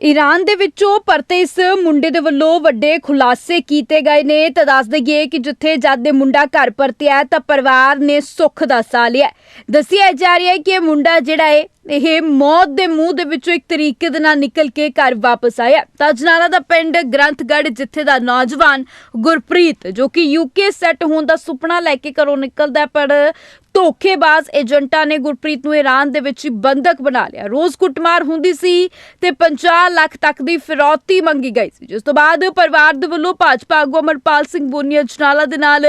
Iran ਦੇ ਵਿੱਚੋਂ ਪਰਤੇ ਇਸ ਮੁੰਡੇ ਦੇ ਵੱਲੋਂ ਵੱਡੇ ਖੁਲਾਸੇ ਕੀਤੇ ਗਏ ਨੇ। ਤਾਂ ਦੱਸ ਦਈਏ ਕਿ ਜਿੱਥੇ ਜਦ ਦੇ ਮੁੰਡਾ ਘਰ ਪਰਤਿਆ ਤਾਂ ਪਰਿਵਾਰ ਨੇ ਸੁੱਖ ਦਾ ਸਾਹ ਲਿਆ ਦੱਸਿਆ ਜਾ ਰਿਹਾ ਹੈ ਕਿ ਇਹ ਮੁੰਡਾ ਜਿਹੜਾ ਹੈ ਇਹ ਮੌਤ ਦੇ ਮੂੰਹ ਦੇ ਵਿੱਚੋਂ ਇੱਕ ਤਰੀਕੇ ਦੇ ਨਾਲ ਨਿਕਲ ਕੇ ਘਰ ਵਾਪਸ ਆਇਆ। ਤਾਂ ਅਜਨਾਲਾ ਦਾ ਪਿੰਡ ਗ੍ਰੰਥਗੜ੍ਹ, ਜਿੱਥੇ ਦਾ ਨੌਜਵਾਨ ਗੁਰਪ੍ਰੀਤ, ਜੋ ਕਿ ਯੂਕੇ ਸੈੱਟ ਹੋਣ ਦਾ ਸੁਪਨਾ ਲੈ ਕੇ ਘਰੋਂ ਨਿਕਲਦਾ ਪਰ ਧੋਖੇਬਾਜ਼ ਏਜੰਟਾਂ ਨੇ ਗੁਰਪ੍ਰੀਤ ਨੂੰ ਈਰਾਨ ਦੇ ਵਿੱਚ ਹੀ ਬੰਦਕ ਬਣਾ ਲਿਆ। ਰੋਜ਼ ਕੁੱਟਮਾਰ ਹੁੰਦੀ ਸੀ ਤੇ 50 ਲੱਖ ਤੱਕ ਦੀ ਫਿਰੌਤੀ ਮੰਗੀ ਗਈ ਸੀ। ਜਿਸ ਤੋਂ ਬਾਅਦ ਪਰਿਵਾਰ ਦੇ ਵੱਲੋਂ ਭਾਜਪਾ ਆਗੂ ਅਮਰਪਾਲ ਸਿੰਘ ਬੋਨੀ ਅਜਨਾਲਾ ਦੇ ਨਾਲ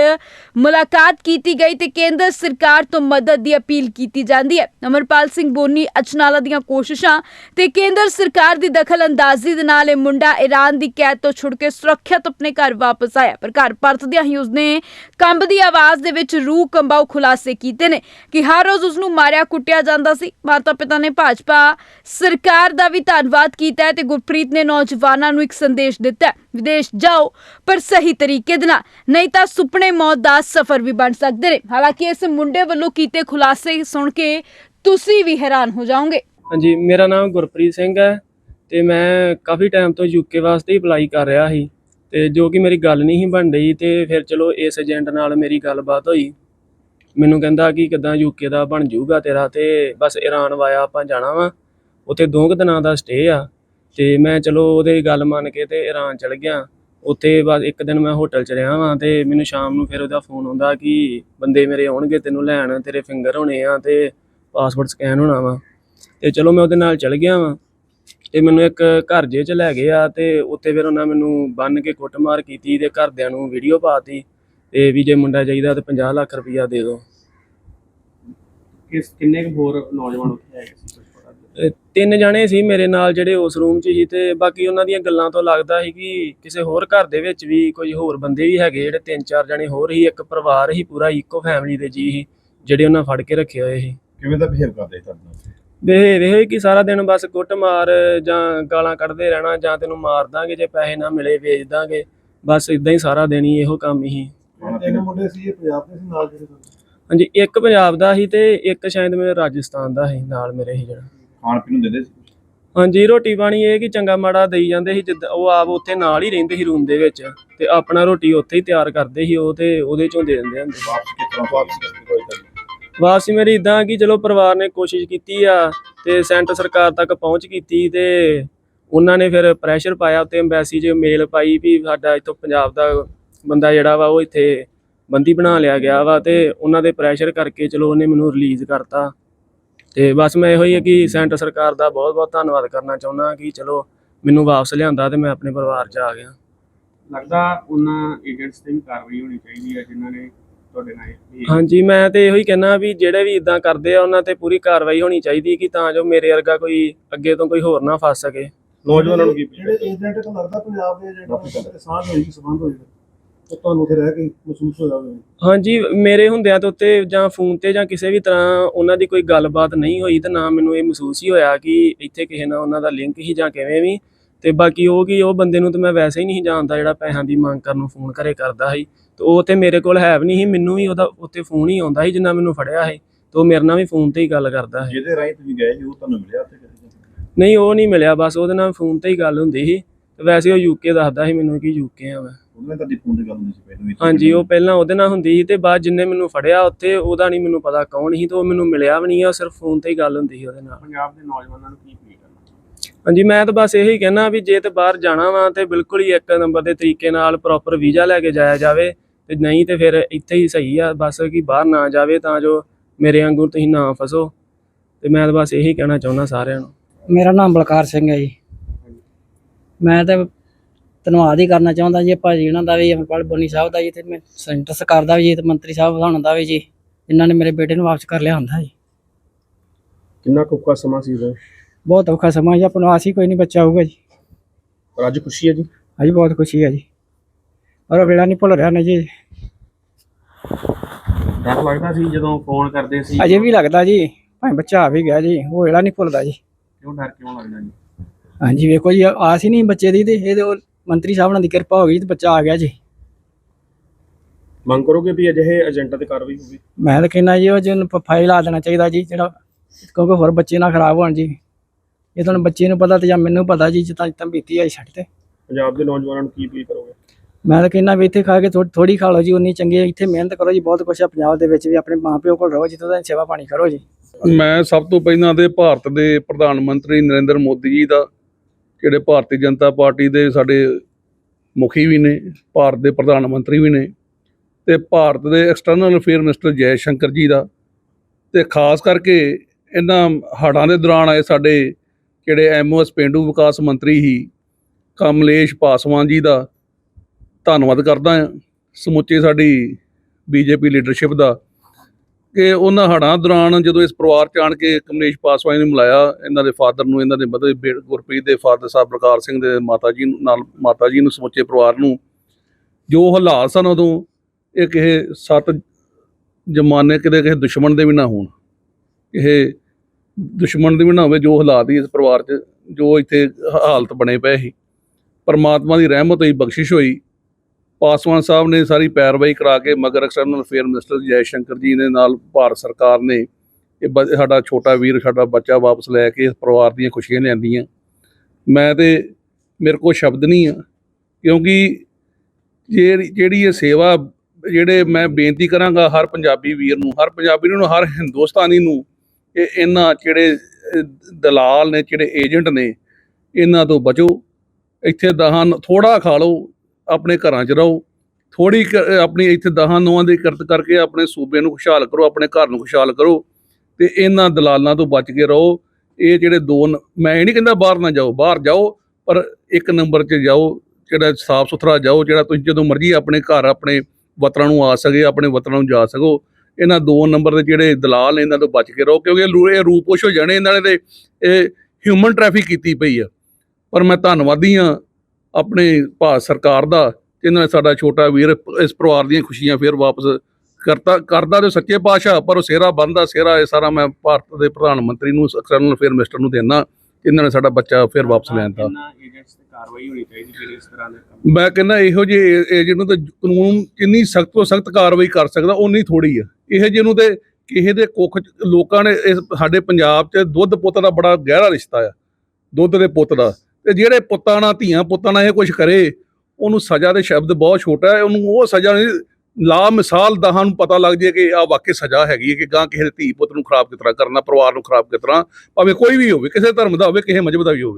ਮੁਲਾਕਾਤ ਕੀਤੀ ਗਈ ਤੇ ਕੇਂਦਰ ਸਰਕਾਰ ਤੋਂ ਮਦਦ ਦੀ ਅਪੀਲ ਕੀਤੀ ਜਾਂਦੀ ਹੈ। ਅਮਰਪਾਲ ਸਿੰਘ ਬੋਨੀ ਅਜਨਾਲਾ ਦੀਆਂ ਕੋਸ਼ਿਸ਼ਾਂ ਤੇ ਕੇਂਦਰ ਸਰਕਾਰ ਦੀ ਦਖਲ ਦੇ ਨਾਲ ਇਹ ਮੁੰਡਾ ਈਰਾਨ ਦੀ ਕੈਦ ਤੋਂ ਛੁੱਟ ਕੇ ਸੁਰੱਖਿਅਤ ਆਪਣੇ ਘਰ ਵਾਪਸ ਆਇਆ। ਪਰ ਘਰ ਪਰਤਦਿਆਂ ਹੀ ਉਸਨੇ ਕੰਬਦੀ ਆਵਾਜ਼ ਦੇ ਵਿੱਚ ਰੂਹ ਕੰਬਾਉ ਖੁਲਾਸੇ ਕੀਤੇ ਨੇ ਕਿ ਹਰ ਰੋਜ਼ ਉਸ ਨੂੰ ਮਾਰਿਆ ਕੁੱਟਿਆ ਜਾਂਦਾ ਸੀ। ਮਾਤਾ ਪਿਤਾ ਨੇ ਭਾਜਪਾ ਸਰਕਾਰ ਦਾ ਵੀ ਧੰਨਵਾਦ ਕੀਤਾ ਹੈ ਤੇ ਗੁਰਪ੍ਰੀਤ ਨੇ ਨੌਜਵਾਨਾਂ ਨੂੰ ਇੱਕ ਸੰਦੇਸ਼ ਦਿੱਤਾ ਵਿਦੇਸ਼ ਜਾਓ, ਪਰ ਸਹੀ ਤਰੀਕੇ ਦੇ ਨਾਲ, ਨਹੀਂ ਤਾਂ ਸੁਪਨੇ ਮੌਤ ਦਾ ਸਫ਼ਰ ਵੀ ਬਣ ਸਕਦੇ ਨੇ। ਹਾਲਾਂਕਿ ਇਸ ਮੁੰਡੇ ਵੱਲੋਂ ਕੀਤੇ ਖੁਲਾਸੇ ਸੁਣ ਕੇ ਤੁਸੀਂ ਵੀ ਹੈਰਾਨ ਹੋ ਜਾਓਗੇ। ਹਾਂਜੀ, ਮੇਰਾ ਨਾਮ ਗੁਰਪ੍ਰੀਤ ਸਿੰਘ ਹੈ ਤੇ ਮੈਂ ਕਾਫੀ ਟਾਈਮ ਤੋਂ ਯੂਕੇ ਵਾਸਤੇ ਹੀ ਅਪਲਾਈ ਕਰ ਰਿਹਾ ਸੀ ਤੇ ਜੋ ਕਿ ਮੇਰੀ ਗੱਲ ਨਹੀਂ ਸੀ ਬਣ ਰਹੀ ਤੇ ਫਿਰ ਚਲੋ ਇਸ ਏਜੰਟ ਨਾਲ ਮੇਰੀ ਗੱਲਬਾਤ ਹੋਈ। ਮੈਨੂੰ ਕਹਿੰਦਾ ਕਿ ਕਿਦਾਂ ਯੂਕੇ ਦਾ ਬਣ ਜਾਊਗਾ ਤੇਰਾ ਤੇ ਬਸ ਈਰਾਨ ਵਾਇਆ ਆਪਾਂ ਜਾਣਾ ਵਾ। ਉੱਥੇ ਦੋ ਕੁ ਦਿਨਾਂ ਦਾ ਸਟੇ ਆ ਤੇ ਮੈਂ ਚਲੋ ਉਹਦੇ ਗੱਲ ਮੰਨ ਕੇ ਤੇ ਈਰਾਨ ਚਲ ਗਿਆ। ਉੱਥੇ ਬਸ ਇੱਕ ਦਿਨ ਮੈਂ ਹੋਟਲ 'ਚ ਰਿਹਾ ਵਾਂ ਤੇ ਮੈਨੂੰ ਸ਼ਾਮ ਨੂੰ ਫਿਰ ਉਹਦਾ ਫੋਨ ਆਉਂਦਾ ਕਿ ਬੰਦੇ ਮੇਰੇ ਆਉਣਗੇ, ਤੈਨੂੰ ਲੈਣ ਤੇਰੇ ਫਿੰਗਰ ਹੋਣੇ ਆ ਤੇ ਪਾਸਪੋਰਟ ਸਕੈਨ ਹੋਣਾ ਵਾ। ਤੇ ਚਲੋ ਮੈਂ ਉਹਦੇ ਨਾਲ ਚਲ ਗਿਆ ਵਾਂ। ਤੇ ਮੈਨੂੰ ਇੱਕ ਘਰ ਜੇ ਚ ਲੈ ਗਏ ਆ ਤੇ ਉੱਥੇ ਫਿਰ ਉਹਨਾਂ ਮੈਨੂੰ ਬੰਨ ਕੇ ਕੁੱਟਮਾਰ ਕੀਤੀ ਤੇ ਘਰਦਿਆਂ ਨੂੰ ਵੀਡੀਓ ਪਾਤੀ। ਤੇ ਵੀ ਜੇ ਮੁੰਡਾ ਚਾਹੀਦਾ ਤੇ 50 ਲੱਖ ਰੁਪਈਆ ਦੇ ਦਿਓ। ਕਿਸ ਕਿੰਨੇ ਕੁ ਹੋਰ ਨੌਜਵਾਨ ਉੱਥੇ ਹੈਗੇ ਸੀ? ਕੁਝ ਪਤਾ ਨਹੀਂ ਤੇ ਤਿੰਨ ਜਣੇ ਸੀ ਮੇਰੇ ਨਾਲ ਜਿਹੜੇ ਉਸ ਰੂਮ 'ਚ ਸੀ ਤੇ ਬਾਕੀ ਉਹਨਾਂ ਦੀਆਂ ਗੱਲਾਂ ਤੋਂ ਲੱਗਦਾ ਸੀ ਕਿ ਕਿਸੇ ਹੋਰ ਘਰ ਦੇ ਵਿੱਚ ਵੀ ਕੋਈ ਹੋਰ ਬੰਦੇ ਵੀ ਹੈਗੇ ਜਿਹੜੇ ਤਿੰਨ ਚਾਰ ਜਣੇ ਹੋਰ ਸੀ ਇੱਕ ਪਰਿਵਾਰ ਸੀ ਪੂਰਾ ਇੱਕੋ ਫੈਮਿਲੀ ਦੇ ਜੀ ਸੀ ਜਿਹੜੇ ਉਹਨਾਂ ਫੜ ਕੇ ਰੱਖੇ ਹੋਏ ਸੀ। ਕਿਵੇਂ ਦਾ ਬਿਹੇਵ ਕਰਦੇ ਤੁਹਾਡੇ ਨਾਲ? ਵੇ ਵੇ ਕਿ ਸਾਰਾ ਦਿਨ ਬਸ ਕੁੱਟ ਮਾਰ ਜਾਂ ਗਾਲਾਂ ਕੱਢਦੇ ਰਹਿਣਾ ਜਾਂ ਤੈਨੂੰ ਮਾਰ ਦਾਂਗੇ ਜੇ ਪੈਸੇ ਨਾ ਮਿਲੇ ਵੇਚ ਦਾਂਗੇ। ਬਸ ਇਦਾਂ ਹੀ ਸਾਰਾ ਦਿਨ ਹੀ ਇਹੋ ਕੰਮ ਹੀ। ਖਾਣਾ ਇੱਕ ਪੀਣਾ ਮੁੰਡੇ ਸੀ? ਇਹ ਪੰਜਾਬ ਦੇ ਸੀ ਨਾਲ ਜਿਹੜੇ ਤੁਹਾਡੇ? ਹਾਂਜੀ ਇੱਕ ਪੰਜਾਬ ਦਾ ਸੀ ਤੇ ਇੱਕ ਸ਼ਾਇਦ ਮੇਰੇ ਰਾਜਸਥਾਨ ਦਾ ਸੀ ਨਾਲ ਮੇਰੇ ਸੀ ਜਿਹੜਾ। ਖਾਣ ਪੀਣ ਨੂੰ ਦਿੰਦੇ ਸੀ ਹਾਂਜੀ ਰੋਟੀ ਪਾਣੀ ਇਹ ਕਿ ਚੰਗਾ ਮਾੜਾ ਦੇਈ ਜਾਂਦੇ ਸੀ ਜਿੱਦਾਂ ਉਹ ਆਪ ਉੱਥੇ ਨਾਲ ਹੀ ਰਹਿੰਦੇ ਸੀ ਰੂਮ ਦੇ ਵਿੱਚ ਤੇ ਆਪਣਾ ਰੋਟੀ ਉੱਥੇ ਹੀ ਤਿਆਰ ਕਰਦੇ ਸੀ ਉਹ ਤੇ ਉਹਦੇ ਚੋਂ ਦੇ ਦਿੰਦੇ ਹੁੰਦੇ ਵਾਪਸ ਕਿਸ ਤਰ੍ਹਾਂ ਵਾਪਸ ਕਿਸ ਤਰ੍ਹਾਂ ਵਾਪਸੀ ਮੇਰੀ ਇਦਾਂ ਕਿ ਚਲੋ ਪਰਿਵਾਰ ਨੇ ਕੋਸ਼ਿਸ਼ ਕੀਤੀ ਆ ਤੇ ਸੈਂਟਰ ਸਰਕਾਰ ਤੱਕ ਪਹੁੰਚ ਕੀਤੀ ਤੇ ਉਹਨਾਂ ਨੇ ਫਿਰ ਪ੍ਰੈਸ਼ਰ ਪਾਇਆ ਉੱਤੇ ਐਮਬੈਸੀ 'ਚ ਮੇਲ ਪਾਈ ਵੀ ਸਾਡਾ ਇੱਥੋਂ ਪੰਜਾਬ ਦਾ ਬੰਦਾ ਜਿਹੜਾ ਵਾ ਉਹ ਇੱਥੇ ਬੰਦੀ ਬਣਾ ਲਿਆ ਗਿਆ ਵਾ ਤੇ ਉਹਨਾਂ ਦੇ ਪ੍ਰੈਸ਼ਰ ਕਰਕੇ ਚਲੋ ਉਹਨੇ ਮੈਨੂੰ ਰਿਲੀਜ਼ ਕਰਤਾ। ਤੇ ਬਸ ਮੈਂ ਇਹੋ ਹੀ ਹੈ ਕਿ ਸੈਂਟਰ ਸਰਕਾਰ ਦਾ ਬਹੁਤ ਬਹੁਤ ਧੰਨਵਾਦ ਕਰਨਾ ਚਾਹੁੰਦਾ ਕਿ ਚਲੋ ਮੈਨੂੰ ਵਾਪਸ ਲਿਆਂਦਾ ਤੇ ਮੈਂ ਆਪਣੇ ਪਰਿਵਾਰ 'ਚ ਆ ਗਿਆ। ਲੱਗਦਾ ਉਹਨਾਂ ਏਜੰਟਸ ਤੇ ਵੀ ਕਾਰਵਾਈ ਹੋਣੀ ਚਾਹੀਦੀ ਹੈ ਜਿਨ੍ਹਾਂ ਨੇ ਤੁਹਾਡੇ ਨਾਲ ਇਹ ਹਾਂਜੀ ਮੈਂ ਤੇ ਇਹੋ ਹੀ ਕਹਿਣਾ ਵੀ ਜਿਹੜੇ ਵੀ ਇਦਾਂ ਕਰਦੇ ਆ ਉਹਨਾਂ ਤੇ ਪੂਰੀ ਕਾਰਵਾਈ ਹੋਣੀ ਚਾਹੀਦੀ ਕਿ ਤਾਂ ਜੋ ਮੇਰੇ ਵਰਗਾ ਕੋਈ ਅੱਗੇ ਤੋਂ ਕੋਈ ਹੋਰ ਨਾ ਫਸ ਸਕੇ। ਨੌਜਵਾਨਾਂ ਨੂੰ ਕੀ ਜਿਹੜੇ ਏਜੰਟ ਤੋਂ ਲੱਗਦਾ ਪੰਜਾਬ ਦੇ ਏਜੰਟ ਨਾਲ ਸਾਂਝ ਹੋਈ ਕਿ ਸੰਬੰਧ ਹੋਈ ਤੁਹਾਨੂੰ ਉੱਥੇ ਰਹਿ ਕੇ ਮਹਿਸੂਸ ਹੋਇਆ ਹੋਵੇ। ਹਾਂਜੀ ਮੇਰੇ ਹੁੰਦਿਆਂ ਤੇ ਉੱਤੇ ਜਾਂ ਫੋਨ ਤੇ ਜਾਂ ਕਿਸੇ ਵੀ ਤਰ੍ਹਾਂ ਉਹਨਾਂ ਦੀ ਕੋਈ ਗੱਲਬਾਤ ਨਹੀਂ ਹੋਈ ਤੇ ਨਾ ਮੈਨੂੰ ਇਹ ਮਹਿਸੂਸ ਹੀ ਹੋਇਆ ਕਿ ਇੱਥੇ ਕਿਸੇ ਨਾਲ ਉਹਨਾਂ ਦਾ ਲਿੰਕ ਹੀ ਜਾਂ ਕਿਵੇਂ ਵੀ। ਤੇ ਬਾਕੀ ਉਹ ਕਿ ਉਹ ਬੰਦੇ ਨੂੰ ਤੇ ਮੈਂ ਵੈਸੇ ਹੀ ਨਹੀਂ ਜਾਣਦਾ ਜਿਹੜਾ ਪੈਸਿਆਂ ਦੀ ਮੰਗ ਕਰਨ ਨੂੰ ਫੋਨ ਘਰੇ ਕਰਦਾ ਸੀ। ਤੇ ਉਹ ਤੇ ਮੇਰੇ ਕੋਲ ਹੈ ਵੀ ਨਹੀਂ ਸੀ ਮੈਨੂੰ ਵੀ ਉਹਦਾ ਉੱਤੇ ਫੋਨ ਹੀ ਆਉਂਦਾ ਸੀ ਜਿੰਨਾ ਮੈਨੂੰ ਫੜਿਆ ਸੀ ਤੇ ਉਹ ਮੇਰੇ ਨਾਲ ਵੀ ਫੋਨ ਤੇ ਹੀ ਗੱਲ ਕਰਦਾ ਸੀ। ਜਿਹਦੇ ਰਾਹੀਂ ਤੁਸੀਂ ਗਏ ਸੀ ਉਹ ਤੁਹਾਨੂੰ ਮਿਲਿਆ ਉੱਥੇ ਨੇ? ਨਹੀਂ ਉਹ ਨਹੀਂ ਮਿਲਿਆ ਬਸ ਉਹਦੇ ਨਾਲ ਫੋਨ ਤੇ ਹੀ ਗੱਲ ਹੁੰਦੀ ਸੀ ਤੇ ਵੈਸੇ ਉਹ ਯੂਕੇ ਦੱਸਦਾ ਸੀ ਮੈਨੂੰ ਕਿ ਯੂਕੇ ਆ ਮੈਂ। ਉਹਦੇ ਨਾਲ ਤੁਹਾਡੀ ਫੋਨ ਤੇ ਗੱਲ ਹੁੰਦੀ ਸੀ ਪਹਿਲਾਂ ਵੀ ਹਾਂਜੀ ਉਹ ਪਹਿਲਾਂ ਉਹਦੇ ਨਾਲ ਹੁੰਦੀ ਸੀ ਤੇ ਬਾਅਦ ਜਿੰਨੇ ਮੈਨੂੰ ਫੜਿਆ ਉੱਥੇ ਉਹਦਾ ਨਹੀਂ ਮੈਨੂੰ ਪਤਾ ਕੌਣ ਸੀ ਤੇ ਉਹ ਮੈਨੂੰ ਮਿਲਿਆ ਵੀ ਨਹੀਂ ਆ ਸਿਰਫ ਫੋਨ ਤੇ ਹੀ ਗੱਲ ਹੁੰਦੀ ਸੀ ਉਹਦੇ ਨਾਲ। ਪੰਜਾਬ ਦੇ ਨੌਜਵਾਨਾਂ ਨੂੰ ਕੀ ਅਪੀਲ ਕਰਨਾ? ਹਾਂਜੀ ਮੈਂ ਤਾਂ ਬਸ ਇਹੀ ਕਹਿਣਾ ਵੀ ਜੇ ਤੇ ਬਾਹਰ ਜਾਣਾ ਵਾ ਤੇ ਬਿਲਕੁਲ ਹੀ ਇੱਕ ਨੰਬਰ ਦੇ ਤਰੀਕੇ ਨਾਲ ਪ੍ਰੋਪਰ ਵੀਜ਼ਾ ਲੈ ਕੇ ਜਾਇਆ ਜਾਵੇ ਤੇ ਨਹੀਂ ਤੇ ਫਿਰ ਇੱਥੇ ਹੀ ਸਹੀ ਆ ਬਸ ਕਿ ਬਾਹਰ ਨਾ ਜਾਵੇ ਤਾਂ ਜੋ ਮੇਰੇ ਵਾਂਗੂ ਤੁਸੀਂ ਨਾ ਫਸੋ। ਤੇ ਮੈਂ ਤਾਂ ਬਸ ਇਹੀ ਕਹਿਣਾ ਚਾਹੁੰਦਾ ਸਾਰਿਆਂ ਨੂੰ। ਮੇਰਾ ਨਾਮ ਬਲਕਾਰ ਸਿੰਘ ਹੈ ਜੀ। ਮੈਂ ਤਾਂ ਧੰਨਵਾਦ ਹੀ ਕਰਨਾ ਚਾਹੁੰਦਾ ਜੀ ਭਾਜੀ ਉਹਨਾਂ ਦਾ ਵੀ ਅਮਰਪਾਲ ਬੋਨੀ ਸਾਹਿਬ ਦਾ ਜੀ ਤੇ ਮੈਂ ਸੈਂਟਰ ਸਰਕਾਰ ਦਾ ਵੀ ਜੀ ਤੇ ਮੰਤਰੀ ਸਾਹਿਬ ਹੋਣਾ ਦਾ ਵੀ ਜੀ ਇਹਨਾਂ ਨੇ ਮੇਰੇ ਬੇਟੇ ਨੂੰ ਵਾਪਸ ਕਰ ਲਿਆ ਹੁੰਦਾ ਜੀ। ਕਿੰਨਾ ਕੁੱਕਾ ਸਮਾਂ ਸੀ ਉਹ ਬਹੁਤ ਔਖਾ ਸਮਾਂ ਜੀ ਆਪਣਾ ਆਸੀ ਕੋਈ ਨਹੀਂ ਬੱਚਾ ਹੋਊਗਾ ਜੀ। ਪਰ ਅੱਜ ਖੁਸ਼ੀ ਹੈ ਜੀ। ਅਜੀ ਬਹੁਤ ਖੁਸ਼ੀ ਹੈ ਜੀ। ਔਰ ਵੇਲਾ ਨਹੀਂ ਭੁੱਲ ਰਿਹਾ ਨਾ ਜੀ। ਡਰ ਲੱਗਦਾ ਸੀ ਜਦੋਂ ਫੋਨ ਕਰਦੇ ਸੀ? ਅਜੇ ਵੀ ਲੱਗਦਾ ਜੀ ਭਾਵੇਂ ਬੱਚਾ ਆ ਵੀ ਗਿਆ ਜੀ ਉਹ ਵੇਲਾ ਨਹੀਂ ਭੁੱਲਦਾ ਜੀ। ਕਿਉਂ ਡਰ ਕਿਉਂ ਲੱਗਦਾ ਜੀ? ਹਾਂਜੀ ਵੇਖੋ ਜੀ ਆਸ ਹੀ ਨਹੀਂ ਬੱਚੇ ਦੀ ਤੇ ਇਹਦੇ ਉਹ ਮੰਤਰੀ ਸਾਹਿਬ ਨਾਲ ਦੀ ਕਿਰਪਾ ਹੋ ਗਈ ਤੇ ਬੱਚਾ ਆ ਗਿਆ ਜੀ। ਮੰਗ ਕਰੋਗੇ ਵੀ ਅਜਿਹੇ ਏਜੰਟਾਂ ਤੇ ਕਾਰਵਾਈ ਹੋਵੇ? ਮੈਂ ਤਾਂ ਕਹਿੰਦਾ ਜੀ ਉਹ ਜਿਹਨੂੰ ਫਾਈਲ ਲਾ ਦੇਣਾ ਚਾਹੀਦਾ ਜੀ ਜਿਹੜਾ ਕਿਉਂਕਿ ਹੋਰ ਬੱਚੇ ਨਾ ਖਰਾਬ ਹੋਣ ਜੀ। ਇਹ ਤੁਹਾਨੂੰ ਬੱਚੇ ਨੂੰ ਪਤਾ ਤੇ ਜਾਂ ਮੈਨੂੰ ਪਤਾ ਜੀ ਜਿੱਦਾਂ ਜਿੱਦਾਂ ਬੀਤੀ ਆਈ ਛੱਡ ਤੇ। ਪੰਜਾਬ ਦੇ ਨੌਜਵਾਨਾਂ ਨੂੰ ਕੀ ਅਪੀਲ ਕਰੋਗੇ? ਮੈਂ ਤਾਂ ਕਹਿੰਦਾ ਵੀ ਇੱਥੇ ਖਾ ਕੇ ਥੋੜੀ ਖਾ ਲਓ ਜੀ, ਉਨੀ ਚੰਗੀ ਹੈ। ਇੱਥੇ ਮਿਹਨਤ ਕਰੋ ਜੀ, ਬਹੁਤ ਕੁਛ ਆ ਪੰਜਾਬ ਦੇ ਵਿੱਚ ਵੀ, ਆਪਣੇ ਮਾਪਿਓ ਕੋਲ ਰਹੋ, ਜਿੱਥੋਂ ਦਾ ਸੇਵਾ ਪਾਣੀ ਕਰੋ ਜੀ। ਮੈਂ ਸਭ ਤੋਂ ਪਹਿਲਾਂ ਦੇ ਭਾਰਤ ਦੇ ਪ੍ਰਧਾਨ ਮੰਤਰੀ ਨਰਿੰਦਰ ਮੋਦੀ ਜੀ ਦਾ ਜਿਹੜੇ ਭਾਰਤੀ ਜਨਤਾ ਪਾਰਟੀ ਦੇ ਸਾਡੇ ਮੁਖੀ ਵੀ ਨੇ, ਭਾਰਤ ਦੇ ਪ੍ਰਧਾਨ ਮੰਤਰੀ ਵੀ ਨੇ, ਤੇ ਭਾਰਤ ਦੇ external affair minister Jai Shankar ji ਦਾ, ਤੇ ਖਾਸ ਕਰਕੇ ਇਹਨਾਂ ਹੜ੍ਹਾਂ ਦੇ ਦੌਰਾਨ ਆਏ ਸਾਡੇ ਜਿਹੜੇ ਐਮਓਐਸ ਪਿੰਡੂ ਵਿਕਾਸ ਮੰਤਰੀ ਹੀ ਕਮਲੇਸ਼ ਪਾਸਵਾਨ ਜੀ ਦਾ ਧੰਨਵਾਦ ਕਰਦਾ ਹਾਂ ਸਮੁੱਚੇ ਸਾਡੀ ਬੀਜੇਪੀ ਲੀਡਰਸ਼ਿਪ ਦਾ ਕਿ ਉਹਨਾਂ ਹੜ੍ਹਾਂ ਦੌਰਾਨ ਜਦੋਂ ਇਸ ਪਰਿਵਾਰ ਚ ਆਣ ਕੇ ਕਮਲੇਸ਼ ਪਾਸਵਾਨ ਨੂੰ ਮਿਲਾਇਆ, ਇਹਨਾਂ ਦੇ ਫਾਦਰ ਨੂੰ, ਇਹਨਾਂ ਦੇ ਮਦਰ ਗੁਰਪ੍ਰੀਤ ਦੇ ਫਾਦਰ ਸਾਹਿਬ ਪ੍ਰਕਾਰ ਸਿੰਘ ਦੇ ਮਾਤਾ ਜੀ ਨੂੰ, ਨਾਲ ਮਾਤਾ ਜੀ ਨੂੰ, ਸਮੁੱਚੇ ਪਰਿਵਾਰ ਨੂੰ ਜੋ ਹਾਲਾਤ ਸਨ ਉਦੋਂ, ਇਹ ਕਿਸੇ ਸੱਤ ਜਮਾਨੇ, ਕਿਤੇ ਕਿਸੇ ਦੁਸ਼ਮਣ ਦੇ ਵੀ ਨਾ ਹੋਣ। ਇਹ ਦੁਸ਼ਮਣ ਦੇ ਵੀ ਨਾ ਹੋਵੇ ਜੋ ਹਾਲਾਤ ਹੀ ਇਸ ਪਰਿਵਾਰ 'ਚ, ਜੋ ਇੱਥੇ ਹਾਲਤ ਬਣੇ ਪਏ ਸੀ। ਪਰਮਾਤਮਾ ਦੀ ਰਹਿਮਤ ਹੋਈ, ਬਖਸ਼ਿਸ਼ ਹੋਈ। ਪਾਸਵਾਨ ਸਾਹਿਬ ਨੇ ਸਾਰੀ ਪੈਰਵਾਈ ਕਰਾ ਕੇ ਮਗਰ external affair minister Jai Shankar ji ਦੇ ਨਾਲ ਭਾਰਤ ਸਰਕਾਰ ਨੇ ਇਹ ਬ- ਸਾਡਾ ਛੋਟਾ ਵੀਰ, ਸਾਡਾ ਬੱਚਾ ਵਾਪਸ ਲੈ ਕੇ ਇਸ ਪਰਿਵਾਰ ਦੀਆਂ ਖੁਸ਼ੀਆਂ ਲਿਆਂਦੀਆਂ। ਮੈਂ ਤੇ ਮੇਰੇ ਕੋਲ ਸ਼ਬਦ ਨਹੀਂ ਆ, ਕਿਉਂਕਿ ਜਿਹੜੀ ਜਿਹੜੀ ਇਹ ਸੇਵਾ, ਜਿਹੜੇ ਮੈਂ ਬੇਨਤੀ ਕਰਾਂਗਾ ਹਰ ਪੰਜਾਬੀ ਵੀਰ ਨੂੰ, ਹਰ ਪੰਜਾਬੀ ਨੂੰ, ਹਰ ਹਿੰਦੁਸਤਾਨੀ ਨੂੰ, ਇਹ ਇਹਨਾਂ ਜਿਹੜੇ ਦਲਾਲ ਨੇ, ਜਿਹੜੇ ਏਜੰਟ ਨੇ, ਇਹਨਾਂ ਤੋਂ ਬਚੋ, ਇੱਥੇ ਦਹਨ ਥੋੜਾ ਖਾ ਲਓ ਆਪਣੇ ਘਰਾਂ 'ਚ ਰਹੋ। ਥੋੜੀ ਆਪਣੀ ਇੱਥੇ ਦਹਾਂ ਨੌਆਂ ਦੀ ਕਿਰਤ ਕਰਕੇ ਆਪਣੇ ਸੂਬੇ ਨੂੰ ਖੁਸ਼ਹਾਲ ਕਰੋ, ਆਪਣੇ ਘਰ ਨੂੰ ਖੁਸ਼ਹਾਲ ਕਰੋ ਤੇ ਇਹਨਾਂ ਦਲਾਲਾਂ ਤੋਂ ਬਚ ਕੇ ਰਹੋ। ਇਹ ਜਿਹੜੇ ਦੋ ਮੈਂ ਇਹ ਨਹੀਂ ਕਹਿੰਦਾ ਬਾਹਰ ਨਾ ਜਾਓ, ਬਾਹਰ ਜਾਓ, ਪਰ ਇੱਕ ਨੰਬਰ 'ਚ ਜਾਓ, ਜਿਹੜਾ ਸਾਫ਼ ਸੁਥਰਾ ਜਾਓ, ਜਿਹੜਾ ਤੁਸੀਂ ਜਦੋਂ ਮਰਜ਼ੀ ਆਪਣੇ ਘਰ ਆਪਣੇ ਵਤਨਾਂ ਨੂੰ ਆ ਸਕੇ, ਆਪਣੇ ਵਤਨਾਂ ਨੂੰ ਜਾ ਸਕੋ, ਇਹਨਾਂ ਦੋ ਨੰਬਰ ਦੇ ਜਿਹੜੇ ਦਲਾਲ ਨੇ ਇਹਨਾਂ ਤੋਂ ਬਚ ਕੇ ਰਹੋ, ਕਿਉਂਕਿ ਇਹ ਰੂ- ਇਹ ਰੂਪੋਸ਼ ਹੋ ਜਾਣੇ ਇਹਨਾਂ ਨੇ ਤੇ ਇਹ ਹਿਊਮਨ ਟ੍ਰੈਫਿਕ ਕੀਤੀ ਪਈ ਆ। ਪਰ ਮੈਂ ਧੰਨਵਾਦੀ ਹਾਂ ਆਪਣੇ ਭਾਰਤ ਸਰਕਾਰ ਦਾ ਇਹਨਾਂ ਨੇ ਸਾਡਾ ਛੋਟਾ ਵੀਰ ਇਸ ਪਰਿਵਾਰ ਦੀਆਂ ਖੁਸ਼ੀਆਂ ਫੇਰ ਵਾਪਸ ਕਰਤਾ ਕਰਦਾ ਤੇ ਸੱਚੇ ਪਾਤਸ਼ਾਹ ਪਰ ਉਹ ਸਿਹਰਾ ਬੰਦਾ ਸਿਹਰਾ ਇਹ ਸਾਰਾ ਮੈਂ ਭਾਰਤ ਦੇ ਪ੍ਰਧਾਨ ਮੰਤਰੀ ਨੂੰ ਐਕਸਟਰਨਲ ਅਫੇਅਰ ਮਿਨਿਸਟਰ ਨੂੰ ਦੇਣਾ ਇਹਨਾਂ ਨੇ ਸਾਡਾ ਬੱਚਾ ਫੇਰ ਵਾਪਸ ਲੈਣਦਾ ਇਹਨਾਂ ਏਜੰਟਸ ਤੇ ਕਾਰਵਾਈ ਹੋਣੀ ਚਾਹੀਦੀ ਜਿਹੜੇ ਇਸ ਤਰ੍ਹਾਂ ਦੇ ਕੰਮ ਮੈਂ ਕਹਿੰਦਾ ਇਹੋ ਜਿਹੇ ਏਜੰਟ ਨੂੰ ਤੇ ਕਾਨੂੰਨ ਜਿੰਨੀ ਸਖਤ ਤੋਂ ਸਖਤ ਕਾਰਵਾਈ ਕਰ ਸਕਦਾ ਉਨੀ ਥੋੜੀ ਆ। ਇਹੋ ਜਿਹੇ ਨੂੰ ਤੇ ਕਿਸੇ ਦੇ ਕੁੱਖ ਲੋਕਾਂ ਨੇ ਸਾਡੇ ਪੰਜਾਬ 'ਚ ਦੁੱਧ ਪੁੱਤ ਦਾ ਬੜਾ ਗਹਿਰਾ ਰਿਸ਼ਤਾ ਆ। ਦੁੱਧ ਦੇ ਪੁੱਤ ਦਾ। ਤੇ ਜਿਹੜੇ ਪੁੱਤਾਂ ਨਾਲ, ਧੀਆਂ ਪੁੱਤਾਂ ਨਾਲ ਇਹ ਕੁਝ ਕਰੇ, ਉਹਨੂੰ ਸਜ਼ਾ ਦੇ ਸ਼ਬਦ ਬਹੁਤ ਛੋਟਾ ਹੈ, ਉਹਨੂੰ ਉਹ ਸਜ਼ਾ ਨਹੀਂ ਲਾ ਮਿਸਾਲ ਦਹਾਂ ਨੂੰ ਪਤਾ ਲੱਗ ਜੇ ਕਿ ਆ ਵਾਕਈ ਸਜ਼ਾ ਹੈਗੀ ਹੈ ਕਿ ਗਾਂ ਕਿਸੇ ਦੇ ਧੀ ਪੁੱਤ ਨੂੰ ਖਰਾਬ ਕਿਸ ਤਰ੍ਹਾਂ ਕਰਨਾ, ਪਰਿਵਾਰ ਨੂੰ ਖਰਾਬ ਕਿਸ ਤਰ੍ਹਾਂ, ਭਾਵੇਂ ਕੋਈ ਵੀ ਹੋਵੇ, ਕਿਸੇ ਧਰਮ ਦਾ ਹੋਵੇ, ਕਿਸੇ ਮਜ਼ਹਬ ਦਾ ਵੀ ਹੋਵੇ।